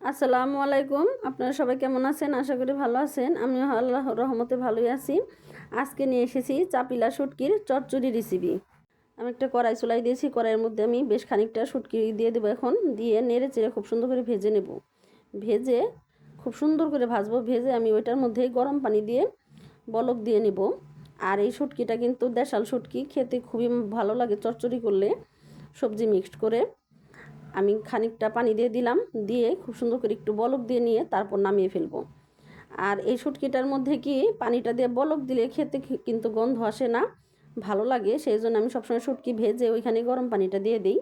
আসসালামু আলাইকুম। আপনারা সবাই কেমন আছেন? আশা করি ভালো আছেন। আমি আল্লাহ রহমতে ভালোই আছি। আজকে নিয়ে এসেছি চাপিলা শুটকির চচ্চড়ি রেসিপি আমি একটা কড়াই চুলাই দিয়েছি। কড়াইয়ের মধ্যে আমি বেশ খানিকটা শুটকি দিয়ে দেবো এখন। দিয়ে নেড়ে চেড়ে খুব সুন্দর করে ভেজে নেব। ভেজে খুব সুন্দর করে ভাজবো। ভেজে আমি ওইটার মধ্যে গরম পানি দিয়ে বলক দিয়ে নেব। আর এই শুটকিটা কিন্তু দেশাল শুটকি। খেতে খুবই ভালো লাগে চচ্চড়ি করলে। সবজি মিক্সড করে। আমি খানিকটা পানি দিয়ে দিলাম, দিয়ে খুব সুন্দর করে একটু বলক দিয়ে নিয়ে তারপর নামিয়ে ফেলব। আর এই শুটকিটার মধ্যে কি পানিটা দিয়ে বলক দিলে খেতে কিন্তু গন্ধ আসে না, ভালো লাগে, সেই জন্য আমি সবসময় শুটকি ভেজে ওইখানে গরম পানিটা দিয়ে দিই।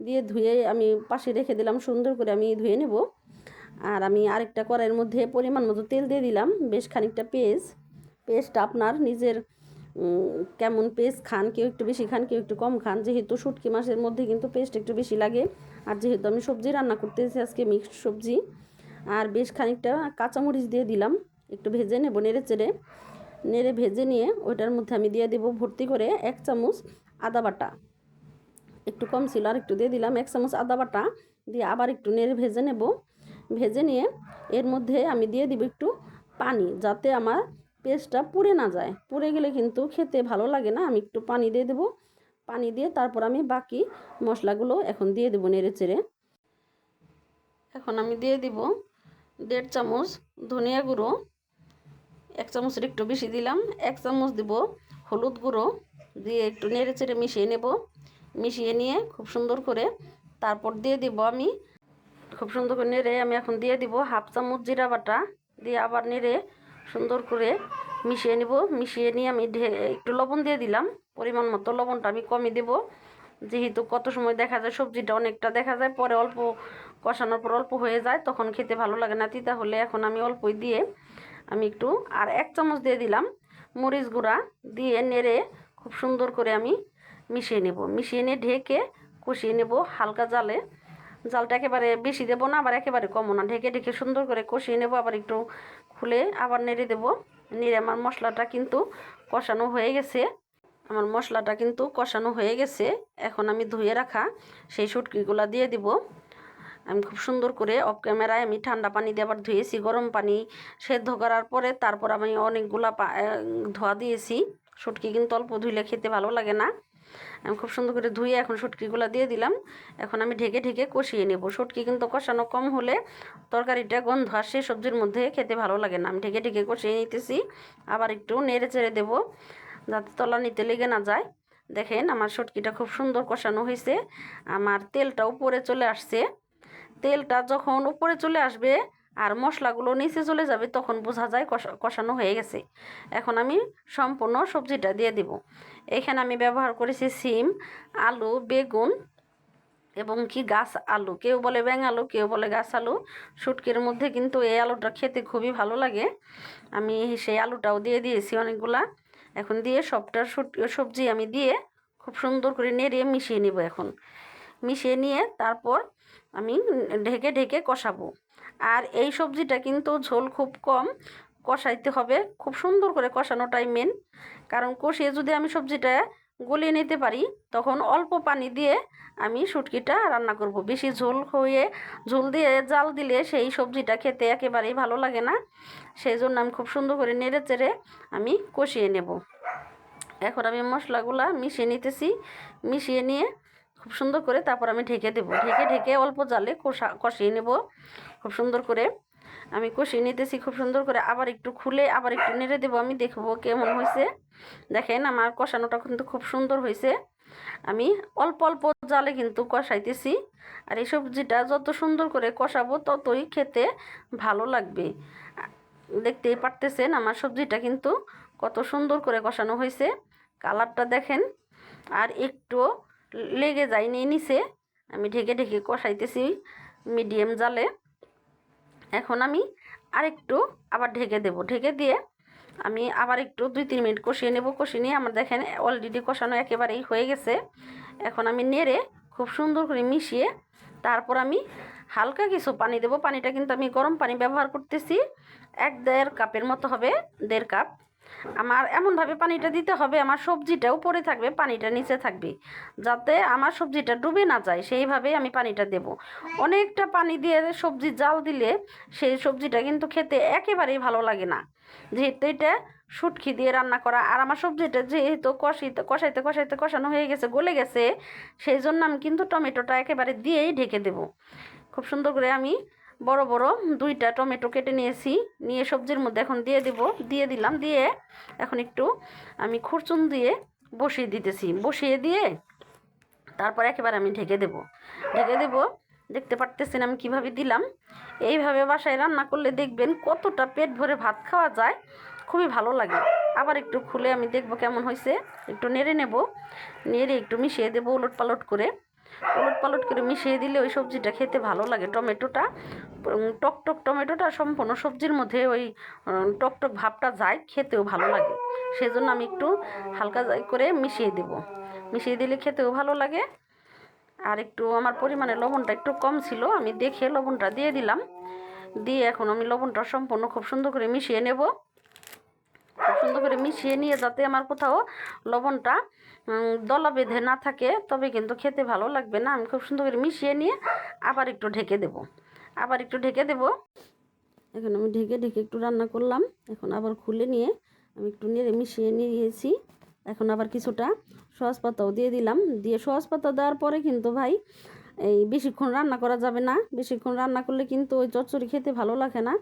দিয়ে ধুয়ে আমি পাশে রেখে দিলাম, সুন্দর করে আমি ধুয়ে নেব। আর আমি আরেকটা কড়াইয়ের মধ্যে পরিমাণ মতো তেল দিয়ে দিলাম, বেশ খানিকটা পেঁয়াজ পেস্ট আপনার নিজের কেমন পেস্ট খান, কেউ একটু বেশি খান, কেউ একটু কম খান। যেহেতু শুটকি মাছের মধ্যে কিন্তু পেস্ট একটু বেশি লাগে। আর যেহেতু আমি সবজি রান্না করতেছি, আজকে মিক্সড সবজি। আর বেশ খানিকটা কাঁচামরিচ দিয়ে দিলাম। একটু ভেজে নেব নেড়ে চেড়ে। নেড়ে ভেজে নিয়ে ওইটার মধ্যে আমি দিয়ে দেবো ভর্তি করে এক চামচ আদা বাটা। একটু কম ছিল, আর একটু দিয়ে দিলাম এক চামচ আদা বাটা। দিয়ে আবার একটু নেড়ে ভেজে নেব। ভেজে নিয়ে এর মধ্যে আমি দিয়ে দিব একটু পানি, যাতে আমার পেস্টটা পুড়ে না যায়। পুড়ে গেলে কিন্তু খেতে ভালো লাগে না। আমি একটু পানি দিয়ে দেবো। পানি দিয়ে তারপর আমি বাকি মশলাগুলো এখন দিয়ে দেবো নেড়ে চেড়ে। এখন আমি দিয়ে দিব দেড় চামচ ধনিয়া গুঁড়ো। এক চামচের একটু বেশি দিলাম। এক চামচ দিব হলুদ গুঁড়ো। দিয়ে একটু নেড়ে চেড়ে মিশিয়ে নেব। মিশিয়ে নিয়ে খুব সুন্দর করে তারপর দিয়ে দিব আমি। খুব সুন্দর করে নেড়ে আমি এখন দিয়ে দিব হাফ চামচ জিরা বাটা। দিয়ে আবার নেড়ে সুন্দর করে মিশিয়ে নিব। মিশিয়ে নিয়ে আমি একটু লবণ দিয়ে দিলাম। পরিমাণ মতো লবণটা আমি কমই দেব। যেহেতু কত সময় দেখা যায় সবজিটা অনেকটা দেখা যায়, পরে অল্প কষানোর পর অল্প হয়ে যায়, তখন খেতে ভালো লাগে না। তিতা হলে এখন আমি অল্পই দিয়ে আমি একটু আর এক চামচ দিয়ে দিলাম মরিচ গুঁড়া দিয়ে নেড়ে খুব সুন্দর করে আমি মিশিয়ে নেব। মিশিয়ে নিয়ে ঢেকে কষিয়ে নেব হালকা জালে। জালটা একেবারে বেশি দেবো না, আবার একেবারে কমও না। ঢেকে ঢেকে সুন্দর করে কষিয়ে নেব, আবার একটু খুলে আবার নেড়ে দেব। নেড়ে আমার মশলাটা কিন্তু কষানো হয়ে গেছে। আমার মশলাটা কিন্তু কষানো হয়ে গেছে। এখন আমি ধুয়ে রাখা সেই শুটকিগুলো দিয়ে দিব। আমি খুব সুন্দর করে অফ ক্যামেরায় আমি ঠান্ডা পানি দিয়ে আবার ধুয়েছি, গরম পানি সেদ্ধ করার পরে তারপর আমি অনেকগুলা ধোয়া দিয়েছি। শুটকি কিন্তু অল্প ধুইলে খেতে ভালো লাগে না। আমি খুব সুন্দর করে ধুয়ে এখন শুটকিগুলো দিয়ে দিলাম। এখন আমি ঢেকে ঢেকে কষিয়ে নেব। শুটকি কিন্তু কষানো কম হলে তরকারিটা গন্ধ আসে সবজির মধ্যে খেতে ভালো লাগে না। আমি ঢেকে ঢেকে কষিয়ে নিতেছি। আবার একটু নেড়ে চেড়ে দেবো যাতে তলা নিতে লেগে না যায়। দেখেন আমার শুটকিটা খুব সুন্দর কষানো হয়েছে। আমার তেলটা উপরে চলে আসছে। তেলটা যখন উপরে চলে আসবে আর মশলাগুলো নিচে চলে যাবে, তখন বোঝা যায় কষা, কষানো হয়ে গেছে। এখন আমি সম্পূর্ণ সবজিটা দিয়ে দিব। এখানে আমি ব্যবহার করেছি সিম, আলু, বেগুন এবং কি গাছ আলু। কেউ বলে ব্যাঙ আলু, কেউ বলে গাছ আলু। শুটকির মধ্যে কিন্তু এই আলুটা খেতে খুবই ভালো লাগে। আমি সেই আলুটাও দিয়ে দিয়েছি অনেকগুলা। এখন দিয়ে সবটা শুট- সবজি আমি দিয়ে খুব সুন্দর করে নেড়িয়ে মিশিয়ে নেব এখন। মিশিয়ে নিয়ে তারপর আমি ঢেকে ঢেকে কষাবো। আর এই সবজিটা কিন্তু ঝোল খুব কম, কষাইতে হবে। খুব সুন্দর করে কষানোটাই মেন কারণ কষিয়ে যদি আমি সবজিটা গলিয়ে নিতে পারি, তখন অল্প পানি দিয়ে আমি শুটকিটা রান্না করব। বেশি ঝোল হয়ে, ঝোল দিয়ে জাল দিলে সেই সবজিটা খেতে একেবারেই ভালো লাগে না। সেই জন্য আমি খুব সুন্দর করে নেড়ে চেড়ে আমি কষিয়ে নেব। এখন আমি মশলাগুলা মিশিয়ে নিতেছি। মিশিয়ে নিয়ে খুব সুন্দর করে তারপর আমি ঢেকে দেবো। ঢেকে ঢেকে অল্প জালে কষা, কষিয়ে নেব। খুব সুন্দর করে আমি কষিয়ে নিতেছি, খুব সুন্দর করে আবার একটু খুলে আবার একটু নেড়ে দেবো। আমি দেখব কেমন হয়েছে দেখেন আমার কষানোটা কিন্তু খুব সুন্দর হয়েছে আমি অল্প অল্প জালে কিন্তু কষাইতেছি। আর এই সবজিটা যত সুন্দর করে কষাবো ততই খেতে ভালো লাগবে। দেখতেই পারতেছেন আমার সবজিটা কিন্তু কত সুন্দর করে কষানো হয়েছে কালারটা দেখেন। আর একটু লেগে যায়নি নিচে আমি ঢেকে ঢেকে কষাইতেছি মিডিয়াম জালে। এখন আমি আরেকটু আবার ঢেকে দেব। ঢেকে দিয়ে আমি আবার একটু দুই তিন মিনিট কষিয়ে নেব। কষিয়ে নিয়ে আমার দেখেন অলরেডি কষানো একেবারেই হয়ে গেছে। এখন আমি নেড়ে খুব সুন্দর করে মিশিয়ে তারপর আমি হালকা কিছু পানি দেবো। পানিটা কিন্তু আমি গরম পানি ব্যবহার করতেছি। এক দেড় কাপের মতো হবে, দেড় কাপ। আমার এমনভাবে পানিটা দিতে হবে, আমার সবজিটা উপরে থাকবে, পানিটা নিচে থাকবে, যাতে আমার সবজিটা ডুবে না যায়, সেইভাবেই আমি পানিটা দেব। অনেকটা পানি দিয়ে সবজি জাল দিলে সেই সবজিটা কিন্তু খেতে একেবারেই ভালো লাগে না। যেহেতু এটা শুটকি দিয়ে রান্না করা, আর আমার সবজিটা যেহেতু কষিতে কষাইতে কষাইতে কষানো হয়ে গেছে, গলে গেছে, সেই জন্য আমি কিন্তু টমেটোটা একেবারে দিয়েই ঢেকে দেব। খুব সুন্দর করে আমি বড় বড়, দুইটা টমেটো কেটে নিয়েছি। নিয়ে সবজির মধ্যে এখন দিয়ে দেব। দিয়ে দিলাম, দিয়ে এখন একটু আমি খুরচুন দিয়ে বসিয়ে দিতেছি। বসিয়ে দিয়ে তারপর একেবারে আমি ঢেকে দেব। ঢেকে দেব। দেখতে পারতেছেন আমি কীভাবে দিলাম? এইভাবে বাসায় রান্না করলে দেখবেন কতটা পেট ভরে ভাত খাওয়া যায়। খুবই ভালো লাগে। আবার একটু খুলে আমি দেখব কেমন হয়েছে একটু নেড়ে নেব। নেড়ে একটু মিশিয়ে দেবো উলট পালট করে। উলট পালট করে মিশিয়ে দিলে ওই সবজিটা খেতে ভালো লাগে। টমেটোটা উম, টক টক টমেটোটা সম্পূর্ণ সবজির মধ্যে ওই উম, টক টক ভাবটা যায় খেতেও ভালো লাগে। সেজন্য আমি একটু হালকা করে মিশিয়ে দেব। মিশিয়ে দিলে খেতেও ভালো লাগে। আর একটু আমার পরিমাণে লবণটা একটু কম ছিল আমি দেখে লবণটা দিয়ে দিলাম। দিয়ে এখন আমি লবণটা সম্পূর্ণ খুব সুন্দর করে মিশিয়ে নেব। খুব সুন্দর করে মিশিয়ে নিয়ে যাতে আমার কোথাও লবণটা দলা বেঁধে না থাকে তবে কিন্তু খেতে ভালো লাগবে না। আমি খুব সুন্দর করে মিশিয়ে নিয়ে আবার একটু ঢেকে দেব। আবার একটু ঢেকে দেব। এখন আমি ঢেকে ঢেকে একটু রান্না করলাম। এখন আবার খুলে নিয়ে আমি একটু নেড়ে মিশিয়ে নিয়েছি। এখন আবার কিছুটা সস পাতাও দিয়ে দিলাম। দিয়ে সস পাতা দেওয়ার পরে কিন্তু ভাই, এই বেশিক্ষণ রান্না করা যাবে না। বেশিক্ষণ রান্না করলে কিন্তু ওই চচ্চড়ি খেতে ভালো লাগে না।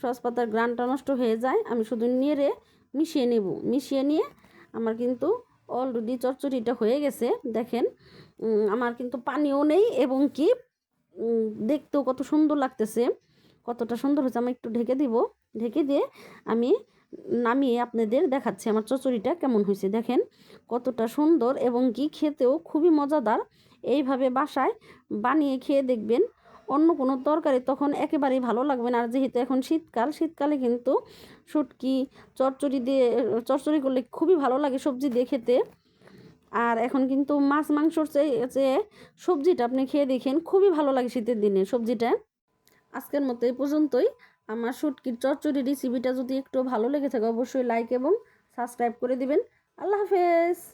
সস পাতার গ্রানটা নষ্ট হয়ে যায়। আমি শুধু নেড়ে মিশিয়ে নেব। মিশিয়ে নিয়ে আমার কিন্তু অলরেডি চচ্চড়িটা হয়ে গেছে। দেখেন আমার কিন্তু পানিও নেই এবং কি দেখতেও কত সুন্দর লাগতেছে, কতটা সুন্দর হয়েছে। আমি একটু ঢেকে দিব, ঢেকে দিয়ে আমি নামিয়ে আপনাদের দেখাচ্ছি আমার চচড়িটা কেমন হয়েছে। দেখেন কতটা সুন্দর এবং কি খেতেও খুবই মজাদার। এইভাবে বাসায় বানিয়ে খেয়ে দেখবেন অন্য কোনো তরকারি তখন একেবারেই ভালো লাগবে না। আর যেহেতু এখন শীতকাল, শীতকালে কিন্তু শুটকি, চচ্চড়ি দিয়ে, চচ্চড়ি করলে খুবই ভালো লাগে সবজি দিয়ে খেতে। আর এখন কিন্তু মাছ, মাংসর চেয়ে সবজিটা আপনি খেয়ে দেখেন, খুবই ভালো লাগে শীতের দিনে সবজিটা। আজকের মতো এই পর্যন্তই। আমার শুটকির চচ্চড়ি রেসিপিটা যদি একটু ভালো লেগে থাকে, অবশ্যই লাইক এবং সাবস্ক্রাইব করে দিবেন। আল্লাহ হাফেজ!